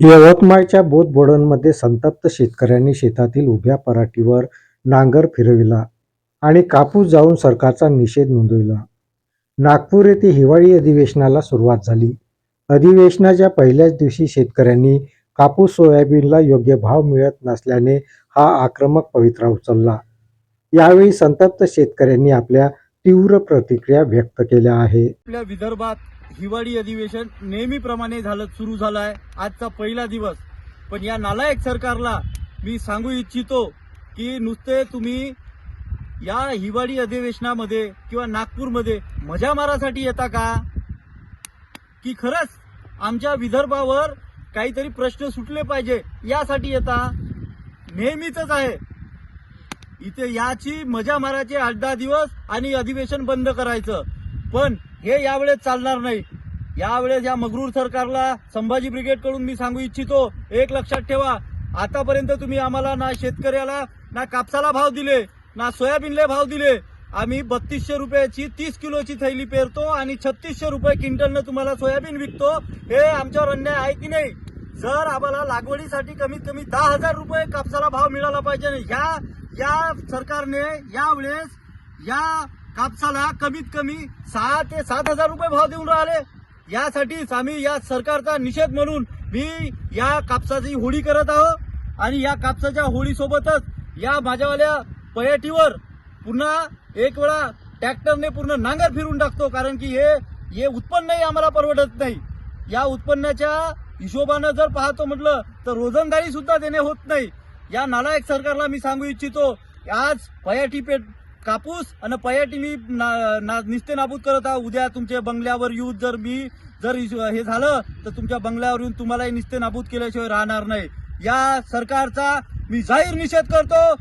यवतमाळच्या बोथबोडणमध्ये संतप्त शेतकऱ्यांनी शेतातील उभ्या पराटीवर नांगर फिरविला आणि कापूस जाळून सरकारचा निषेध नोंदविला. नागपूर येथे हिवाळी अधिवेशनाला सुरुवात झाली. अधिवेशनाच्या पहिल्याच दिवशी शेतकऱ्यांनी कापूस सोयाबीनला योग्य भाव मिळत नसल्याने हा आक्रमक पवित्रा उचलला. यावेळी संतप्त शेतकऱ्यांनी आपल्या तीव्र प्रतिक्रिया व्यक्त केल्या आहे आपल्या विदर्भात हिवाळी अधिवेशन नेहमीप्रमाणे झालं सुरू झालं आहे आजचा पहिला दिवस. पण या नालायक सरकारला मी सांगू इच्छितो की नुसते तुम्ही या हिवाळी अधिवेशनामध्ये किंवा नागपूरमध्ये मजा मारासाठी येता का? की खरंच आमच्या विदर्भावर काहीतरी प्रश्न सुटले पाहिजे यासाठी येता? नेहमीच आहे. इथे याची मजा मारायचे आठ दहा दिवस आणि अधिवेशन बंद करायचं. पण हे यावेळेस चालणार नाही. यावेळेस या मगरूर सरकारला संभाजी ब्रिगेडकडून मी सांगू इच्छितो एक लक्षात ठेवा. आतापर्यंत तुम्ही आम्हाला ना शेतकऱ्याला ना कापसाला भाव दिले ना सोयाबीनला भाव दिले. आम्ही बत्तीसशे रुपयाची तीस किलोची थैली पेरतो आणि छत्तीसशे रुपये क्विंटलनं तुम्हाला सोयाबीन विकतो. हे आमच्यावर अन्याय आहे की नाही? जर आम्हाला लागवडीसाठी कमीत कमी दहा हजार रुपये कापसाला भाव मिळाला पाहिजे ह्या या सरकारने यावेळेस या कापसाला कमीत कमी सहा ते सात हजार रुपये भाव देऊन राहिले. यासाठीच आम्ही या सरकारचा निषेध म्हणून मी या कापसाची होळी करत आहोत. आणि या कापसाच्या होळीसोबतच या माझ्यावाल्या पयाटीवर पुन्हा एक वेळा ट्रॅक्टरने पूर्ण नांगर फिरून टाकतो कारण की हे हे उत्पन्नही आम्हाला परवडत नाही. या उत्पन्नाच्या हिशोबानं जर पाहतो म्हटलं तर रोजंदारी सुद्धा देणे होत नाही. या नालायक सरकारला मी सांगू इच्छितो आज पयाटी पेट कापूस आणि पयाटी मी ना- ना- निस्ते नाबूद करत आहोत उद्या तुमच्या बंगल्यावर येऊन जर मी जर हे झालं तर तुमच्या बंगल्यावर येऊन तुम्हालाही निस्ते नाबूद केल्याशिवाय राहणार नाही. या सरकारचा मी जाहीर निषेध करतो.